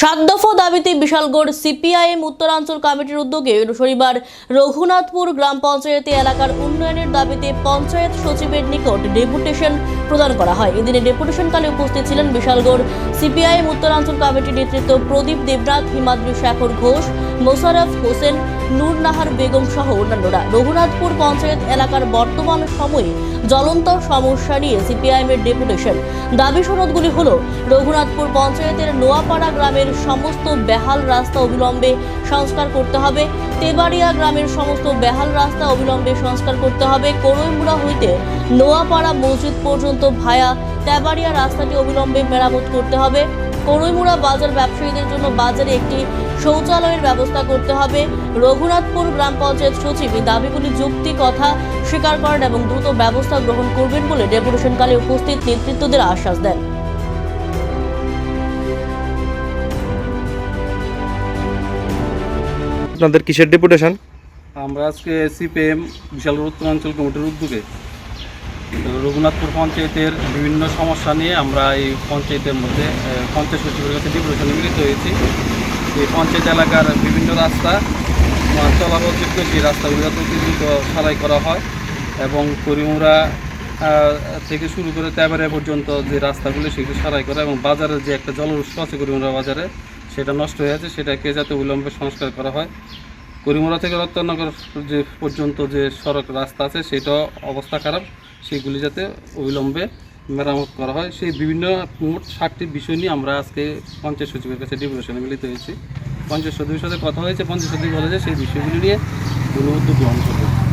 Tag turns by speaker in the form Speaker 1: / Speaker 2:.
Speaker 1: সাত দফা দাবিতে বিশালগড় সিপিআইএম উত্তরাঞ্চল কমিটির উদ্যোগে শনিবার রঘুনাথপুর গ্রাম পঞ্চায়েতে এলাকার উন্নয়নের দাবিতে পঞ্চায়েত সচিবের নিকট ডেপুটেশন প্রদান করা হয়। এদিনে ডেপুটেশনকালে উপস্থিত ছিলেন বিশালগড় সিপিআইএম উত্তরাঞ্চল কমিটির নেতৃত্ব প্রদীপ দেবনাথ, হিমাদ্রি শেখর ঘোষ, মোশারফ হোসেন নূর নাহার বেগম সহ অন্যান্যরা। রঘুনাথপুর পঞ্চায়েত এলাকার বর্তমান সময়ে জ্বলন্ত সমস্যা নিয়ে সিপিআইএম এর ডেপুটেশন। দাবি সনদগুলি হল, রঘুনাথপুর পঞ্চায়েতের নোয়াপাড়া গ্রামের সমস্ত বেহাল রাস্তা অবিলম্বে সংস্কার করতে হবে। তেবাড়িয়া গ্রামের সমস্ত বেহাল রাস্তা অবিলম্বে সংস্কার করতে হবে। করইমুড়া হইতে নোয়াপাড়া মসজিদ পর্যন্ত ভায়া তেবাড়িয়া রাস্তাটি অবিলম্বে মেরামত করতে হবে। করইমুড়া বাজার ব্যবসায়ীদের জন্য বাজারে একটি শৌচালয়ের ব্যবস্থা করতে হবে। রঘুনাথপুর গ্রাম পঞ্চায়েত সচিব এই দাবিগুলি যুক্তি কথা স্বীকার করেন এবং দ্রুত ব্যবস্থা গ্রহণ করবেন বলে ডেপুটেশনকালে উপস্থিত নেতৃত্বদের আশ্বাস দেন।
Speaker 2: আপনাদের কিসের ডেপুটেশন?
Speaker 3: আমরা আজকে সিপিএম বিশাল উত্তরাঞ্চল কমিটির উদ্যোগে রঘুনাথপুর পঞ্চায়েতের বিভিন্ন সমস্যা নিয়ে আমরা এই পঞ্চায়েতের মধ্যে পঞ্চায়েত সচিবের কাছে ডিপ্রেশনে মিলিত হয়েছি। এই পঞ্চায়েত এলাকার বিভিন্ন রাস্তা চলাচলযোগ্য সেই রাস্তাগুলো যাতে অতি দ্রুত সারাই করা হয় এবং করিমুরা থেকে শুরু করে তেবারে পর্যন্ত যে রাস্তাগুলো সেগুলো সারাই করা এবং বাজারের যে একটা জলউৎস আছে করিমুরা বাজারে, সেটা নষ্ট হয়ে আছে, সেটাকে যাতে অবিলম্বে সংস্কার করা হয়। করিমোড়া থেকে রত্নগর যে পর্যন্ত যে সড়ক রাস্তা আছে, সেটা অবস্থা খারাপ। সেগুলি যাতে অবিলম্বে মেরামত করা হয়। সেই বিভিন্ন মোট ষাটটি বিষয় নিয়ে আমরা আজকে পঞ্চায়েত সচিবের কাছে ডিপুটেশনে মিলিত হয়েছি। পঞ্চায়েত সচিবের সাথে কথা হয়েছে, পঞ্চায়েত সচিব বলেছে, সেই বিষয়গুলি নিয়ে কোনো গ্রহণ করবে।